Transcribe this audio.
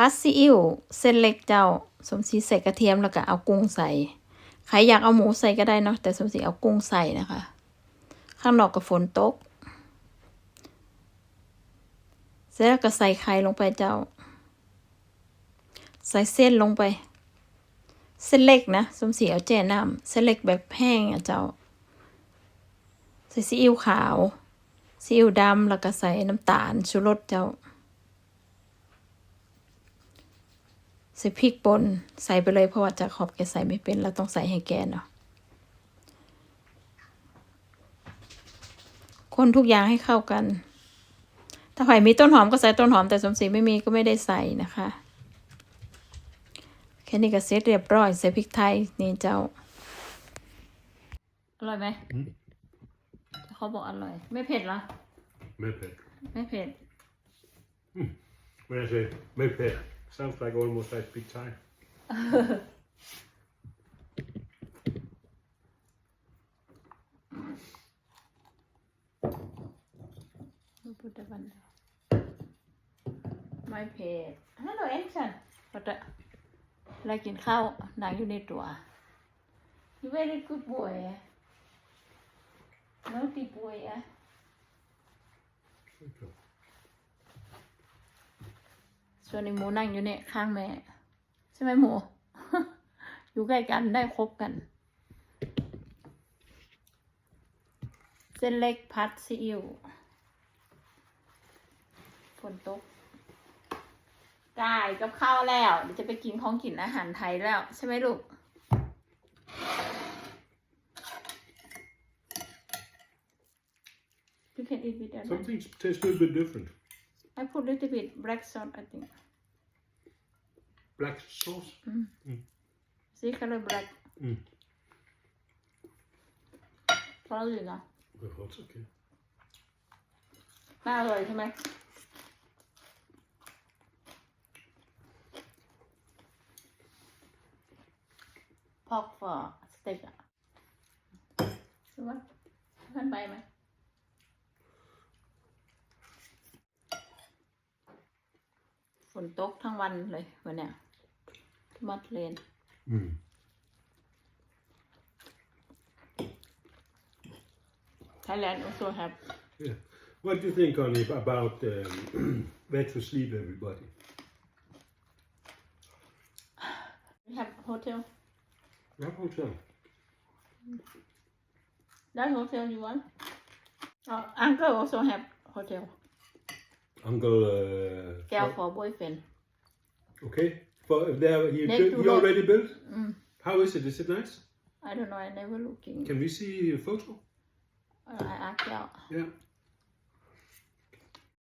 พัดซีอิ๊วเส้นเล็กเจ้า สมศรีใส่กระเทียมแล้วก็เอากุ้งใส่ ใครอยากเอาหมูใส่ก็ได้เนาะแต่สมศรีเอากุ้งใส่นะคะ ข้างนอกก็ฝนตก เสร็จแล้วก็ใส่ไข่ลงไปเจ้า ใส่เส้นลงไป เส้นเล็กนะสมศรีเอาแจ่น้ำเส้นเล็กแบบแห้งอะเจ้า ใส่ซีอิ๊วขาวซีอิ๊วดำแล้วก็ใส่น้ำตาลชูรสเจ้า ใส่พริกป่นใส่ไปเลยเพราะว่าจะขอบแกใส่ไม่เป็นเราต้องใส่ให้แกเนาะคนทุกอย่างให้เข้ากัน ถ้าใครมีต้นหอมก็ใส่ต้นหอมแต่สมศรีไม่มีก็ไม่ได้ใส่นะคะแค่นี้ก็เสร็จเรียบร้อยใส่พริกไทยนี่เจ้า อร่อยไหมเขาบอกอร่อย ไม่เผ็ดเหรอ Mepet. ไม่เผ็ด When I say mepet, sounds like almost like big Thai. ไม่พูดได้วันเดียวไม่เผ็ด ฮัลโหลเอ็นชันพอจะอะไรกินข้าวหนังอยู่ในตัว You very good boy อะ Naughty boy อะ Okay. ส่วนไอหมูนั่งอยู่เนี่ยข้างแม่ ใช่ไหมหมู อยู่ใกล้กันได้คบกัน เส้นเล็กพัดซีอิ๊วฝนตกได้กับข้าวแล้ว เดี๋ยวจะไปกินของกินอาหารไทยแล้ว ใช่ไหมลูก You can eat with that. Something tastes a little bit different. I put little bit black salt, I think. Black sauce. See color black. Mm. Probably นะ Oh, that's okay. น่าอร่อยใช่ไหม พอกฟอสเต็กอะใช่ไหมท่านไปไหม นตกทั้งวันเลยวันเนี้ยที่มอดเลน Mm. ไทยแลนด์ also have Yeah. What do you think, Connie, about um, where to sleep everybody? we have hotel Yeah, hotel. that hotel you want oh, uncle also have hotel Uncle. Uh, girl for boyfriend Okay. For there, he, Next built, to he the- already built. Mm. How is it? Is it nice? I don't know I never looking Can we see a photo? uh, I act out. Yeah.